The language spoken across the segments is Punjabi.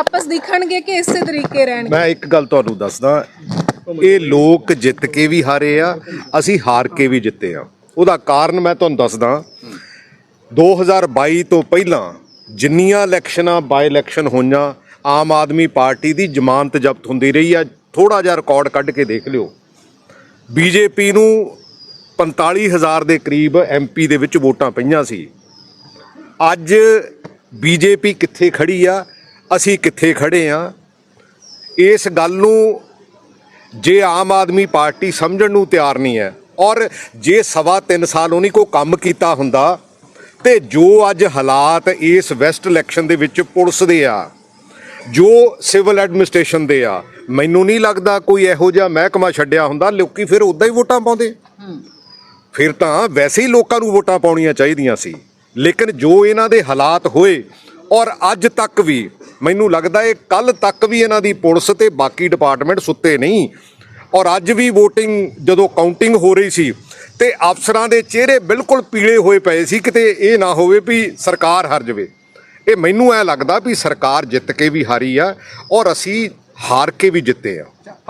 ਵਾਪਸ ਦਿਖਣਗੇ ਕਿ ਇਸੇ ਤਰੀਕੇ ਰਹਿਣਗੇ? ਮੈਂ ਇੱਕ ਗੱਲ ਤੁਹਾਨੂੰ ਦੱਸਦਾ, ਇਹ ਲੋਕ ਜਿੱਤ ਕੇ ਵੀ ਹਾਰੇ ਆ, ਅਸੀਂ ਹਾਰ ਕੇ ਵੀ ਜਿੱਤੇ ਆ। ਉਹਦਾ ਕਾਰਨ ਮੈਂ ਤੁਹਾਨੂੰ ਦੱਸਦਾ 2022 ਤੋਂ ਪਹਿਲਾਂ ਜਿੰਨੀਆਂ ਇਲੈਕਸ਼ਨਾਂ ਬਾਈ ਇਲੈਕਸ਼ਨ ਹੋਈਆਂ, ਆਮ ਆਦਮੀ ਪਾਰਟੀ ਦੀ ਜ਼ਮਾਨਤ ਜ਼ਬਤ ਹੁੰਦੀ ਰਹੀ ਆ। ਥੋੜਾ ਜਿਹਾ ਰਿਕਾਰਡ ਕੱਢ ਕੇ ਦੇਖ ਲਿਓ। ਬੀਜੇਪੀ ਨੂੰ 45000 ਦੇ ਕਰੀਬ ਐਮਪੀ ਦੇ ਵਿੱਚ ਵੋਟਾਂ ਪਈਆਂ ਸੀ। ਅੱਜ ਬੀਜੇਪੀ ਕਿੱਥੇ ਖੜੀ ਆ? ਅਸੀਂ ਕਿੱਥੇ ਖੜੇ ਆ? ਇਸ ਗੱਲ ਨੂੰ ਜੇ ਆਮ ਆਦਮੀ ਪਾਰਟੀ ਸਮਝਣ ਨੂੰ ਤਿਆਰ ਨਹੀਂ ਹੈ ਔਰ ਜੇ ਸਵਾ ਤਿੰਨ ਸਾਲ ਉਹਨੇ ਕੋ ਕੰਮ ਕੀਤਾ ਹੁੰਦਾ ਤੇ ਜੋ ਅੱਜ ਹਾਲਾਤ ਇਸ ਵੈਸਟ ਇਲੈਕਸ਼ਨ ਦੇ ਵਿੱਚ ਪੁਲਿਸ ਦੇ ਆ ਜੋ ਸਿਵਲ ਐਡਮਿਨਿਸਟ੍ਰੇਸ਼ਨ ਦੇ ਆ ਮੈਨੂੰ ਨਹੀਂ ਲੱਗਦਾ ਕੋਈ ਇਹੋ ਜਿਹਾ ਮਹਿਕਮਾ ਛੱਡਿਆ ਹੁੰਦਾ ਲੋਕੀ ਫਿਰ ਉਦਾਂ ਹੀ ਵੋਟਾਂ ਪਾਉਂਦੇ। ਫਿਰ ਤਾਂ ਵੈਸੇ ਹੀ ਲੋਕਾਂ ਨੂੰ ਵੋਟਾਂ ਪਾਉਣੀਆਂ ਚਾਹੀਦੀਆਂ ਸੀ ਲੇਕਿਨ ਜੋ ਇਹਨਾਂ ਦੇ ਹਾਲਾਤ ਹੋਏ ਔਰ ਅੱਜ ਤੱਕ ਵੀ ਮੈਨੂੰ ਲੱਗਦਾ ਇਹ ਕੱਲ ਤੱਕ ਵੀ ਇਹਨਾਂ ਦੀ ਪੁਲਿਸ ਤੇ ਬਾਕੀ ਡਿਪਾਰਟਮੈਂਟ ਸੁੱਤੇ ਨਹੀਂ। ਔਰ ਅੱਜ ਵੀ VOTING ਜਦੋਂ ਕਾਊਂਟਿੰਗ ਹੋ ਰਹੀ ਸੀ ਤੇ ਅਫਸਰਾਂ ਦੇ ਚਿਹਰੇ ਬਿਲਕੁਲ ਪੀਲੇ ਹੋਏ ਪਏ ਸੀ ਕਿਤੇ ਇਹ ਨਾ ਹੋਵੇ ਵੀ ਸਰਕਾਰ ਹਾਰ ਜਾਵੇ। ਇਹ ਮੈਨੂੰ ਐ ਲੱਗਦਾ ਵੀ ਸਰਕਾਰ ਜਿੱਤ ਕੇ ਵੀ ਹਾਰੀ ਆ ਔਰ ਅਸੀਂ ਹਾਰ ਕੇ ਵੀ ਜਿੱਤੇ ਆ।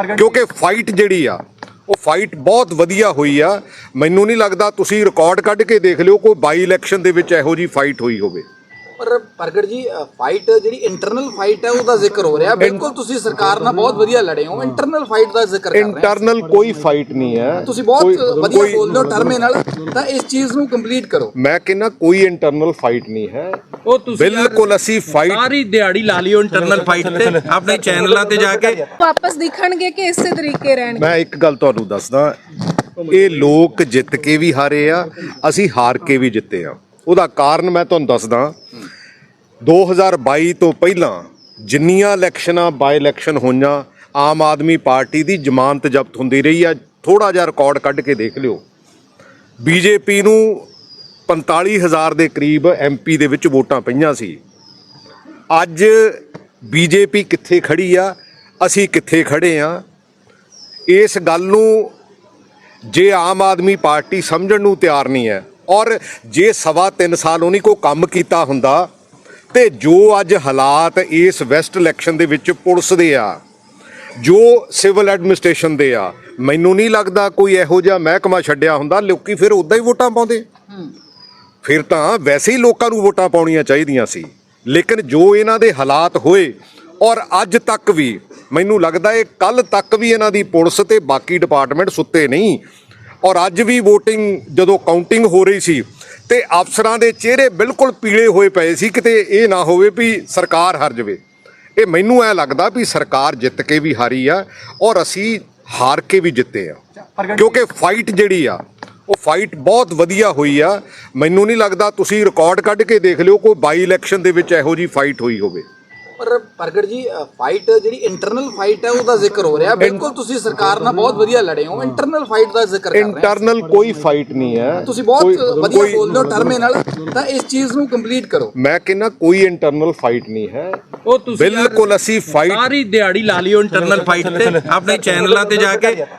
ਕਿਉਂਕਿ ਫਾਈਟ ਜਿਹੜੀ ਆ ਉਹ ਫਾਈਟ ਬਹੁਤ ਵਧੀਆ ਹੋਈ ਆ। ਮੈਨੂੰ ਨਹੀਂ ਲੱਗਦਾ ਤੁਸੀਂ ਰਿਕਾਰਡ ਕੱਢ ਕੇ ਦੇਖ ਲਿਓ ਕੋਈ ਬਾਈ ਇਲੈਕਸ਼ਨ ਦੇ ਵਿੱਚ ਇਹੋ ਜੀ ਫਾਈਟ ਹੋਈ ਹੋਵੇ। ਪਰ ਪ੍ਰਗਟ ਜੀ ਫਾਈਟ ਜਿਹੜੀ ਇੰਟਰਨਲ ਫਾਈਟ ਹੈ ਉਹਦਾ ਜ਼ਿਕਰ ਹੋ ਰਿਹਾ। ਬਿਲਕੁਲ ਤੁਸੀਂ ਸਰਕਾਰ ਨਾਲ ਬਹੁਤ ਵਧੀਆ ਲੜੇ ਹੋ। ਇੰਟਰਨਲ ਫਾਈਟ ਦਾ ਜ਼ਿਕਰ ਕਰ ਰਹੇ ਹੋ। ਇੰਟਰਨਲ ਕੋਈ ਫਾਈਟ ਨਹੀਂ ਹੈ। ਤੁਸੀਂ ਬਹੁਤ ਵਧੀਆ ਬੋਲਦੇ ਹੋ ਟਰਮੇ ਨਾਲ ਤਾਂ ਇਸ ਚੀਜ਼ ਨੂੰ ਕੰਪਲੀਟ ਕਰੋ। ਮੈਂ ਕਹਿੰਦਾ ਕੋਈ ਇੰਟਰਨਲ ਫਾਈਟ ਨਹੀਂ ਹੈ। ਉਹ ਤੁਸੀਂ ਬਿਲਕੁਲ ਅਸੀਂ ਫਾਈਟ ਸਾਰੀ ਦਿਹਾੜੀ ਲਾ ਲਿਓ ਇੰਟਰਨਲ ਫਾਈਟ ਤੇ ਆਪਣੇ ਚੈਨਲਾਂ ਤੇ ਜਾ ਕੇ। ਵਾਪਸ ਦਿਖਣਗੇ ਕਿ ਇਸੇ ਤਰੀਕੇ ਰਹਿਣਗੇ? ਮੈਂ ਇੱਕ ਗੱਲ ਤੁਹਾਨੂੰ ਦੱਸਦਾ ਇਹ ਲੋਕ ਜਿੱਤ ਕੇ ਵੀ ਹਾਰੇ ਆ ਅਸੀਂ ਹਾਰ ਕੇ ਵੀ ਜਿੱਤੇ ਆ। ਉਹਦਾ ਕਾਰਨ ਮੈਂ ਤੁਹਾਨੂੰ ਦੱਸਦਾ 2022 ਤੋਂ ਪਹਿਲਾਂ ਜਿੰਨੀਆਂ ਇਲੈਕਸ਼ਨਾਂ ਬਾਈ ਇਲੈਕਸ਼ਨ ਹੋਈਆਂ, ਆਮ ਆਦਮੀ ਪਾਰਟੀ ਦੀ ਜ਼ਮਾਨਤ ਜ਼ਬਤ ਹੁੰਦੀ ਰਹੀ ਆ ਥੋੜਾ ਜਿਹਾ ਰਿਕਾਰਡ ਕੱਢ ਕੇ ਦੇਖ ਲਿਓ। ਬੀਜੇਪੀ ਨੂੰ 45000 ਦੇ ਕਰੀਬ ਐਮਪੀ ਦੇ ਵਿੱਚ ਵੋਟਾਂ ਪਈਆਂ ਸੀ। ਅੱਜ ਬੀਜੇਪੀ ਕਿੱਥੇ ਖੜੀ ਆ? ਅਸੀਂ ਕਿੱਥੇ ਖੜੇ ਆ? ਇਸ ਗੱਲ ਨੂੰ ਜੇ ਆਮ ਆਦਮੀ ਪਾਰਟੀ ਸਮਝਣ ਨੂੰ ਤਿਆਰ ਨਹੀਂ ਹੈ ਔਰ ਜੇ ਸਵਾ ਤਿੰਨ ਸਾਲ ਉਹਨੇ ਕੋ ਕੰਮ ਕੀਤਾ ਹੁੰਦਾ ਤੇ ਜੋ ਅੱਜ ਹਾਲਾਤ ਇਸ ਵੈਸਟ ਇਲੈਕਸ਼ਨ ਦੇ ਵਿੱਚ ਪੁਲਿਸ ਦੇ ਆ ਜੋ ਸਿਵਲ ਐਡਮਿਨਿਸਟ੍ਰੇਸ਼ਨ ਦੇ ਆ ਮੈਨੂੰ ਨਹੀਂ ਲੱਗਦਾ ਕੋਈ ਇਹੋ ਜਿਹਾ ਮਹਿਕਮਾ ਛੱਡਿਆ ਹੁੰਦਾ ਲੋਕੀ ਫਿਰ ਉਦਾਂ ਹੀ ਵੋਟਾਂ ਪਾਉਂਦੇ। ਫਿਰ ਤਾਂ ਵੈਸੇ ਹੀ ਲੋਕਾਂ ਨੂੰ ਵੋਟਾਂ ਪਾਉਣੀਆਂ ਚਾਹੀਦੀਆਂ ਸੀ ਲੇਕਿਨ ਜੋ ਇਹਨਾਂ ਦੇ ਹਾਲਾਤ ਹੋਏ ਔਰ ਅੱਜ ਤੱਕ ਵੀ ਮੈਨੂੰ ਲੱਗਦਾ ਇਹ ਕੱਲ ਤੱਕ ਵੀ ਇਹਨਾਂ ਦੀ ਪੁਲਿਸ ਤੇ ਬਾਕੀ ਡਿਪਾਰਟਮੈਂਟ ਸੁੱਤੇ ਨਹੀਂ ਔਰ ਅੱਜ ਵੀ VOTING ਜਦੋਂ ਕਾਊਂਟਿੰਗ ਹੋ ਰਹੀ ਸੀ ਤੇ ਅਫਸਰਾਂ ਦੇ ਚਿਹਰੇ ਬਿਲਕੁਲ ਪੀਲੇ ਹੋਏ ਪਏ ਸੀ ਕਿਤੇ ਇਹ ਨਾ ਹੋਵੇ ਵੀ ਸਰਕਾਰ ਹਾਰ ਜਾਵੇ। ਇਹ ਮੈਨੂੰ ਐ ਲੱਗਦਾ ਵੀ ਸਰਕਾਰ ਜਿੱਤ ਕੇ ਵੀ ਹਾਰੀ ਆ ਔਰ ਅਸੀਂ ਹਾਰ ਕੇ ਵੀ ਜਿੱਤੇ ਆ। ਕਿਉਂਕਿ ਫਾਈਟ ਜਿਹੜੀ ਆ ਉਹ ਫਾਈਟ ਬਹੁਤ ਵਧੀਆ ਹੋਈ ਆ। ਮੈਨੂੰ ਨਹੀਂ ਲੱਗਦਾ ਤੁਸੀਂ ਰਿਕਾਰਡ ਕੱਢ ਕੇ ਦੇਖ ਲਿਓ ਕੋਈ ਬਾਈ ਇਲੈਕਸ਼ਨ ਦੇ ਵਿੱਚ ਇਹੋ ਜੀ ਫਾਈਟ ਹੋਈ ਹੋਵੇ। ਪਰ ਪ੍ਰਗਟ ਜੀ ਫਾਈਟ ਜਿਹੜੀ ਇੰਟਰਨਲ ਫਾਈਟ ਹੈ ਉਹਦਾ ਜ਼ਿਕਰ ਹੋ ਰਿਹਾ। ਬਿਲਕੁਲ ਤੁਸੀਂ ਸਰਕਾਰ ਨਾਲ ਬਹੁਤ ਵਧੀਆ ਲੜੇ ਹੋ। ਇੰਟਰਨਲ ਫਾਈਟ ਦਾ ਜ਼ਿਕਰ ਕਰ ਰਹੇ ਹੋ। ਇੰਟਰਨਲ ਕੋਈ ਫਾਈਟ ਨਹੀਂ ਹੈ। ਤੁਸੀਂ ਬਹੁਤ ਵਧੀਆ ਬੋਲਦੇ ਹੋ ਟਰਮੇ ਨਾਲ ਤਾਂ ਇਸ ਚੀਜ਼ ਨੂੰ ਕੰਪਲੀਟ ਕਰੋ। ਮੈਂ ਕਹਿੰਦਾ ਕੋਈ ਇੰਟਰਨਲ ਫਾਈਟ ਨਹੀਂ ਹੈ। ਉਹ ਤੁਸੀਂ ਬਿਲਕੁਲ ਅਸੀਂ ਫਾਈਟ ਸਾਰੀ ਦਿਹਾੜੀ ਲਾ ਲਿਓ ਇੰਟਰਨਲ ਫਾਈਟ ਤੇ ਆਪਣੇ ਚੈਨਲਾਂ ਤੇ ਜਾ ਕੇ।